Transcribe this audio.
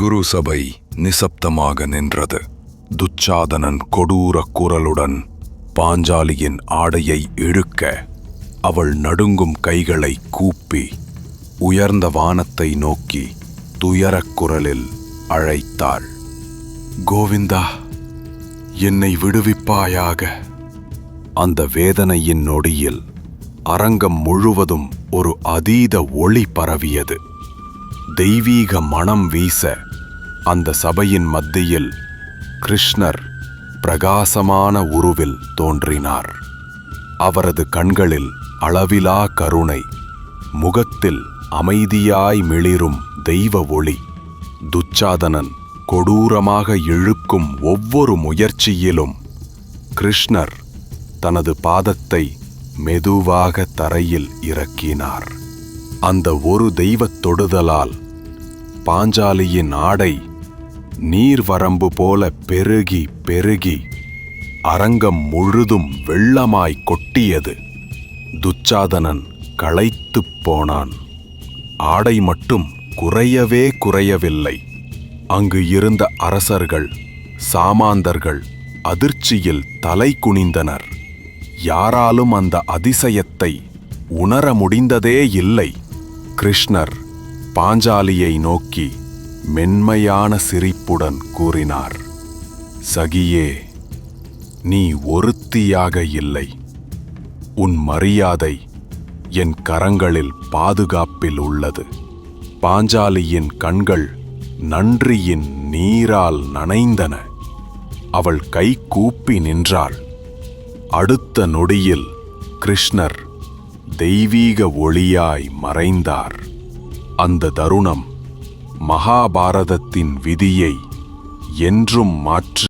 குரு சபை நிசப்தமாக நின்றது. துச்சாதனன் கொடூர குரலுடன் பாஞ்சாலியின் ஆடையை இழுக்க அவள் நடுங்கும் கைகளை கூப்பி உயர்ந்த வானத்தை நோக்கி துயரக் குரலில் அழைத்தாள். கோவிந்தா என்னை விடுவிப்பாயாக? அந்த வேதனையின் நொடியில் அரங்கம் முழுவதும் ஒரு அதீத ஒளி பரவியது. தெய்வீக மனம் வீச அந்த சபையின் மத்தியில் கிருஷ்ணர் பிரகாசமான உருவில் தோன்றினார். அவரது கண்களில் அளவிலா கருணை முகத்தில் அமைதியாய் மிளிரும் தெய்வ ஒளி துச்சாதனன் கொடூரமாக இழுக்கும் ஒவ்வொரு முயற்சியிலும் கிருஷ்ணர் தனது பாதத்தை மெதுவாக தரையில் இறக்கினார். அந்த ஒரு தெய்வத் தொடுதலால் பாஞ்சாலியின் ஆடை நீர்வரம்பு போல பெருகி பெருகி அரங்கம் முழுதும் வெள்ளமாய் கொட்டியது. துச்சாதனன் களைத்துப் போனான். ஆடை மட்டும் குறையவே குறையவில்லை. அங்கு இருந்த அரசர்கள் சாமாந்தர்கள் அதிர்ச்சியில் தலை குனிந்தனர். யாராலும் அந்த அதிசயத்தை உணர முடிந்ததே இல்லை. கிருஷ்ணர் பாஞ்சாலியை நோக்கி மென்மையான சிரிப்புடன் கூறினார் சகியே நீ ஒருத்தியாக இல்லை. உன் மரியாதை என் கரங்களில் பாதுகாப்பில் உள்ளது. பாஞ்சாலியின் கண்கள் நன்றியின் நீரால் நனைந்தன. அவள் கை கூப்பி நின்றாள். அடுத்த நொடியில் கிருஷ்ணர் தெய்வீக ஒளியாய் மறைந்தார். அந்த தருணம் மகாபாரதத்தின் விதியை என்றும் மாற்று